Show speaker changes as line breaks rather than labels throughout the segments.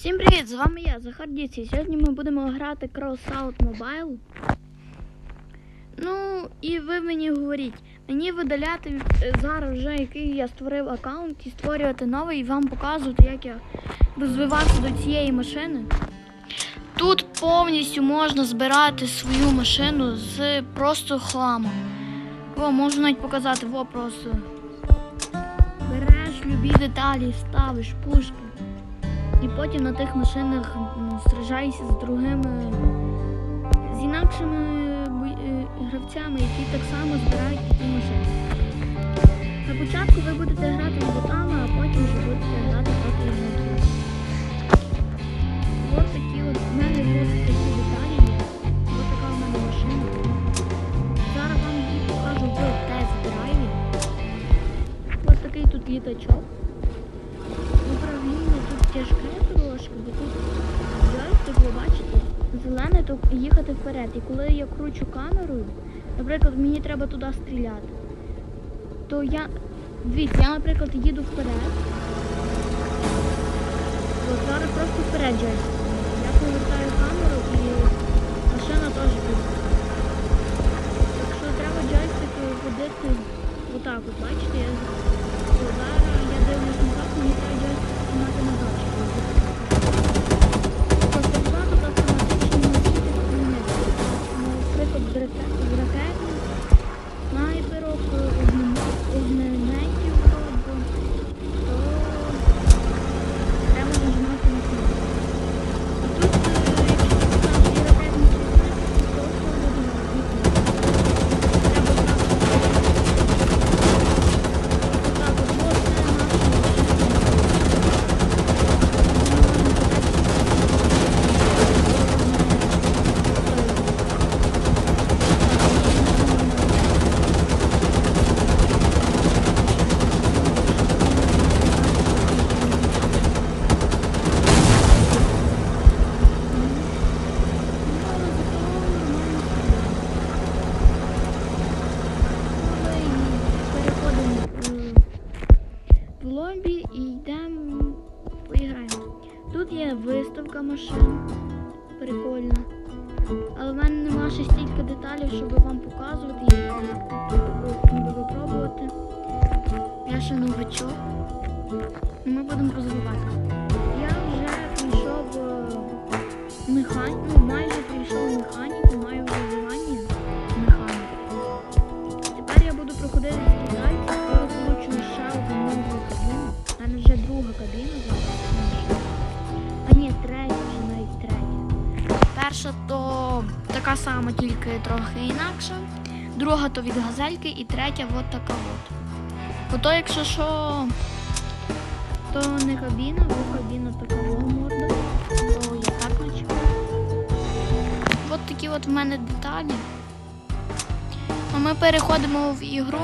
Всім привіт! З вами я, Захар Діць, і Сьогодні ми будемо грати Crossout Mobile. Ну, і ви мені говоріть, мені видаляти е, зараз вже який я створив аккаунт і створювати новий і вам показувати, як я розвивався до цієї машини. Тут повністю можна збирати свою машину з просто хламом. О, можу навіть показати, во просто. Береш любі деталі, ставиш пушки. І потім на тих машинах сражаєшся з другими, з інакшими е, гравцями, які так само збирають такі машини. На початку ви будете грати з ботами, а потім вже будете грати проти ігроків. Ось такі от в мене ось такі деталі. Ось така в мене машина. Зараз вам покажу в тест-драйві. Ось такий тут літачок. Тяжке трошки, бо тут джойстик, ви бачите, зелене, то їхати вперед. І коли я кручу камерою, наприклад, мені треба туди стріляти, то я. Дивіться, я, наприклад, їду вперед. От зараз просто вперед джойстик. Я повертаю камеру і машина теж піде. Так що треба джойстик водити отак, от бачите, я Прикольно. Але в мене нема ще стільки деталей, щоб вам показувати ніби випробувати. Я ще новачок. Ми будемо розвиватися. Я вже прийшов механік, ну майже прийшов механіку, маю виживання механіку. Тепер я буду проходити ці далі, скоро получу ще одну кабіну. У мене вже друга кабіна зараз. Перша то така сама, тільки трохи інакша. Друга то від газельки і третя от така от. Ото якщо що, то не кабіна, бо кабіна такого морда. То я так наче. От такі от в мене деталі. А ми переходимо в ігру.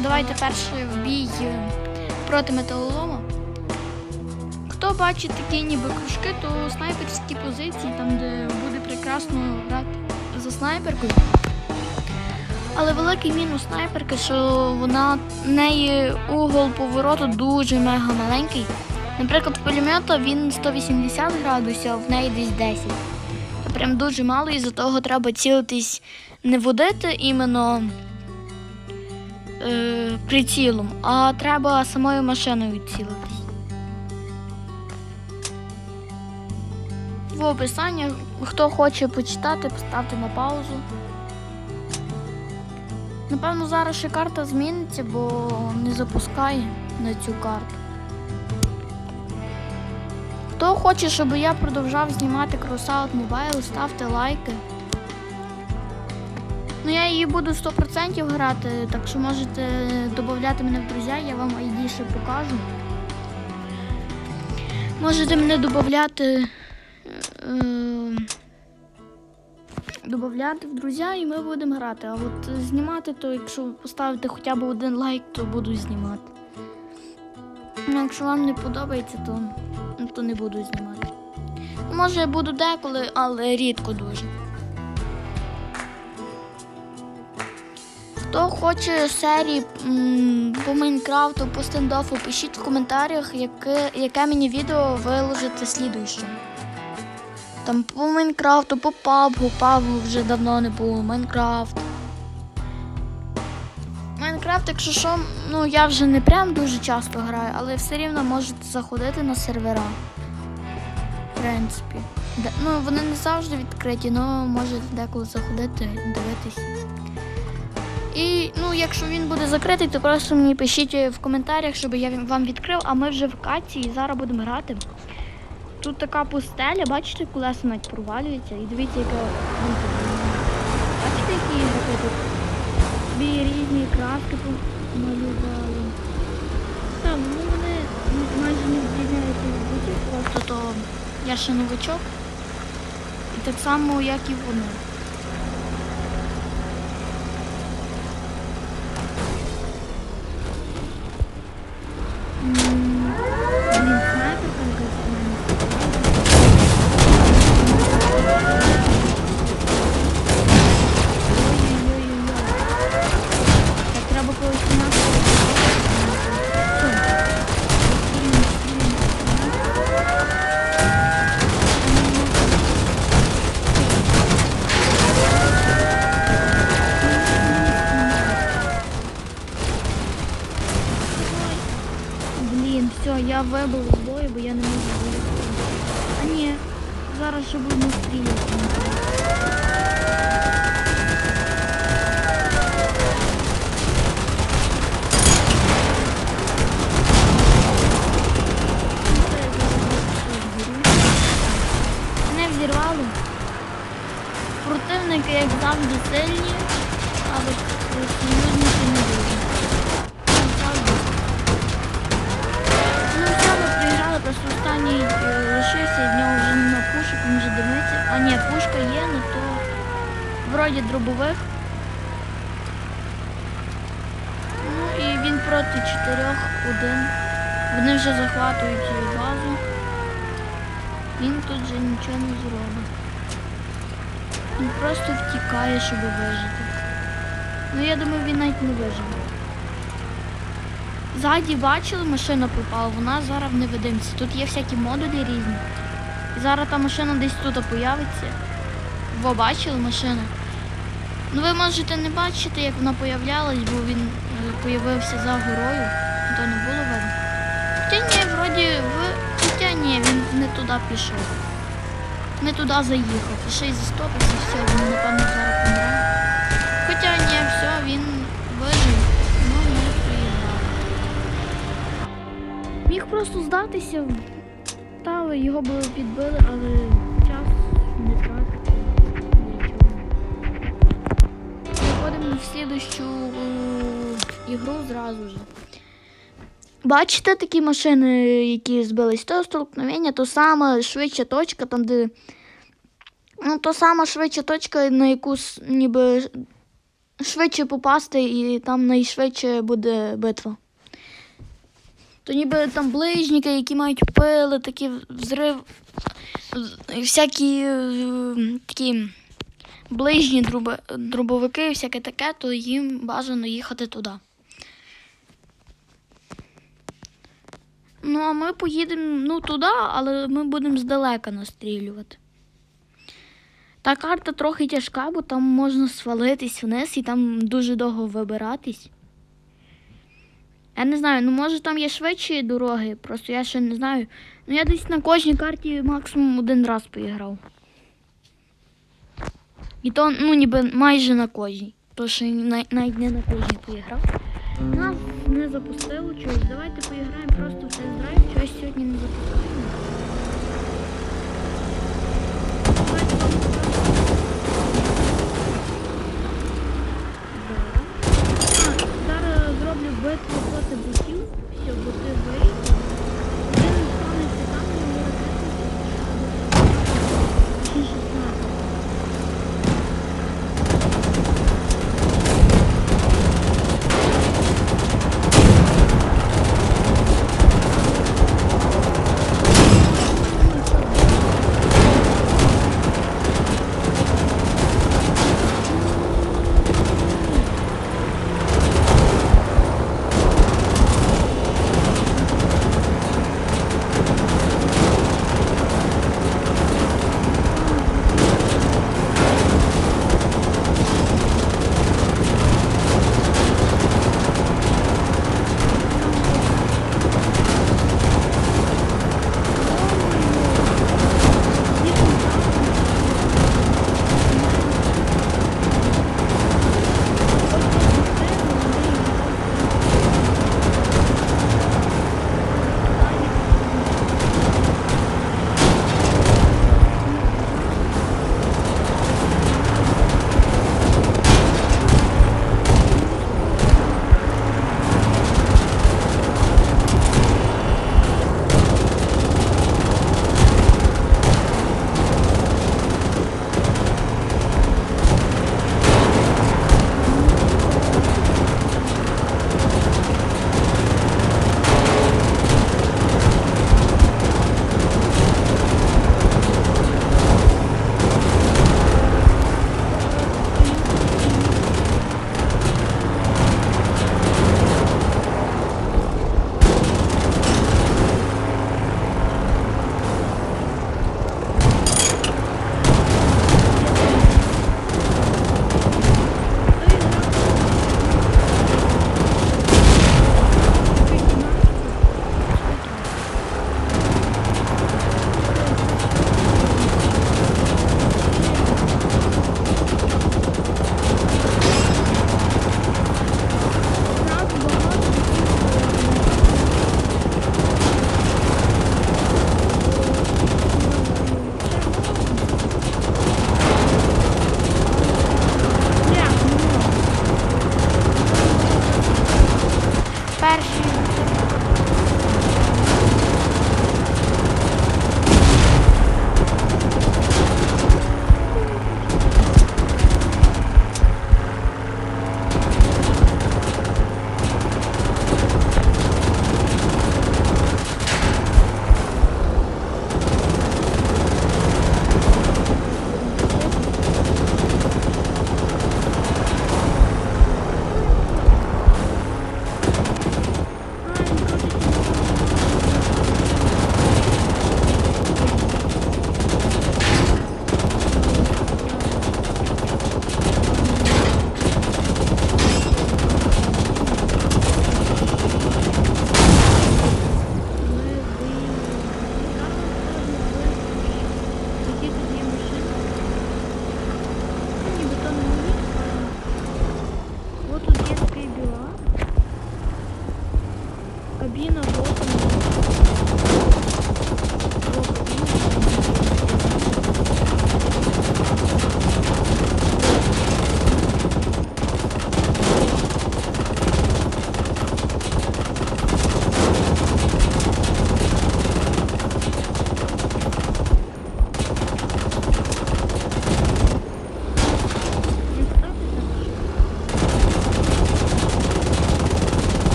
Давайте перший в бій проти металолома. Хто бачить такі ніби кружки, то снайперські позиції, там де буде прекрасно грати за снайперкою. Але великий мінус снайперки, що вона неї угол повороту дуже мега маленький. Наприклад, в пулемета він 180 градусів, а в неї десь 10. Це прям дуже мало, і за того треба цілитись не водити іменно е, прицілом, а треба самою машиною цілитись. В описанні, хто хоче почитати, поставте на паузу. Напевно, зараз ще карта зміниться, бо не запускає на цю карту. Хто хоче, щоб я продовжав знімати Crossout Mobile, ставте лайки. Ну я її буду 100% грати, так що можете додати мене в друзі, я вам ID ще покажу. Можете мене додати. Е, додати в друзі і ми будемо грати. А от знімати, то якщо поставите хоча б один лайк, то буду знімати. Ну, якщо вам не подобається, то, ну, то не буду знімати. Може, я буду деколи, але рідко дуже. Хто хоче серії по Майнкрафту, по стендофу, пишіть в коментарях, яке, яке мені відео виложити слідуючим. Там по Майнкрафту, по PUBG, PUBG вже давно не було, Майнкрафт. Майнкрафт, якщо що, ну я вже не прям дуже часто граю, але все рівно можете заходити на сервера. В принципі. Де- ну, вони не завжди відкриті, але можете деколи заходити, дивитись. І ну, якщо він буде закритий, то просто мені пишіть в коментарях, щоб я вам відкрив, а ми вже в каці і зараз будемо грати. Тут така пустеля, бачите, колеса навіть провалюється. І дивіться, дивіться, бачите, які ігроки тут. Собі різні краски помалювали. Так, ну вони майже не відрізняються від бутів, просто то я ще новичок. І так само, як і вони. Ну і він проти чотирьох один. Вони вже захватують цю базу. Він тут же нічого не зробить. Він просто втікає, щоб вижити. Ну я думаю, він навіть не виживе. Ззаді бачили, машина пропала, вона зараз в невидимці. Тут є всякі модулі різні. Зараз та машина десь тут появиться. Во бачили машину? Ну ви можете не бачити, як вона появлялась, бо він е, появився за горою, то не було видно. Хоча ні, вроді в. Хоча ні, він не туди пішов. Не туди заїхав. Ще й застопився, все, він напевно зараз помре. Хоча ні, все, він вижив. Ну, ми приїжджали. Міг просто здатися. Та його би підбили, але в слідущу ігру зразу ж. Бачите такі машини, які збились? То столкновення, то сама швидша точка, там, де. Ну, то сама швидша точка, на яку ніби швидше попасти, і там найшвидше буде битва. То ніби там ближніки, які мають пили, такі взрив, всякі такі ближні дробовики, всяке таке, то їм бажано їхати туди. Ну, а ми поїдемо ну, туди, але ми будемо здалека настрілювати. Та карта трохи тяжка, бо там можна свалитись вниз і там дуже довго вибиратись. Я не знаю, ну може там є швидші дороги, просто я ще не знаю. Ну я десь на кожній карті максимум один раз поіграв. І то, ну ніби майже на кожній. То ще навіть не на кожній поіграв. Нас не запустило чогось. Давайте поіграємо просто в тест-драйв, чогось сьогодні не. Давайте. Зараз. Зроблю битву проти ботів. Все, боти вийдуть.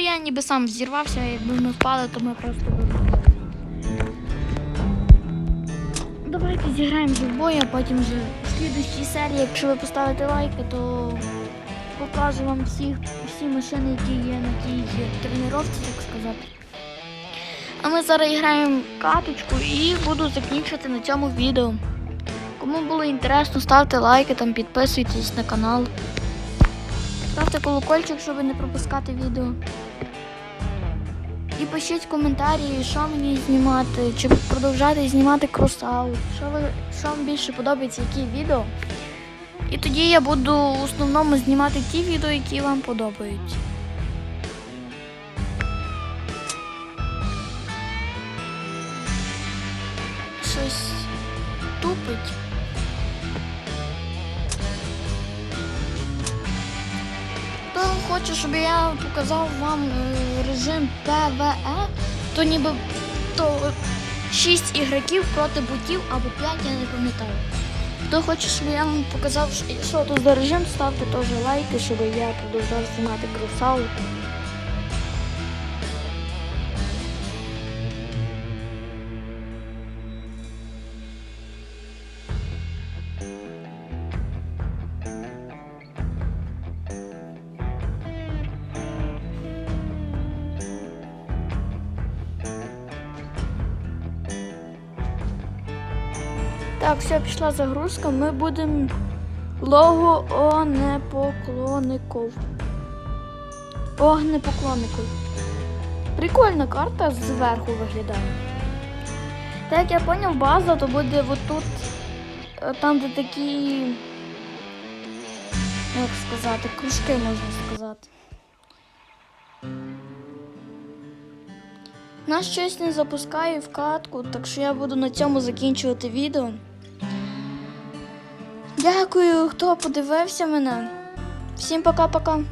Я ніби сам зірвався, якби ми впали, то ми просто вибухали. Давайте зіграємо в бой, а потім вже в слідущій серії, якщо ви поставите лайки, то покажу вам всіх, всі машини, які є на тій тренувці, так сказати. А ми зараз граємо каточку і буду закінчувати на цьому відео. Кому було інтересно, ставте лайки, там підписуйтесь на канал. Ставте колокольчик, щоб не пропускати відео. Пишіть коментарі, що мені знімати, чи продовжати знімати кросаут, що, ви, що вам більше подобається, які відео. І тоді я буду в основному знімати ті відео, які вам подобаються. Щось тупить. Хто хоче, щоб я показав вам е, режим ПВЕ, то ніби то 6 ігроків проти бутів або 5, я не пам'ятаю. Хто хоче, щоб я вам показав, що- тут за режим, ставте теж лайки, щоб я продовжав знімати кросаут. Все, пішла загрузка. Ми будемо лого Онепоклонников. Огнепоклонников. Прикольна карта зверху виглядає. Так як я поняв, база, то буде отут, е, там, де такі, як сказати, кружки можна сказати. Нас щось не запускає в катку, так що я буду на цьому закінчувати відео. Дякую, хто подивився мене. Всім пока-пока.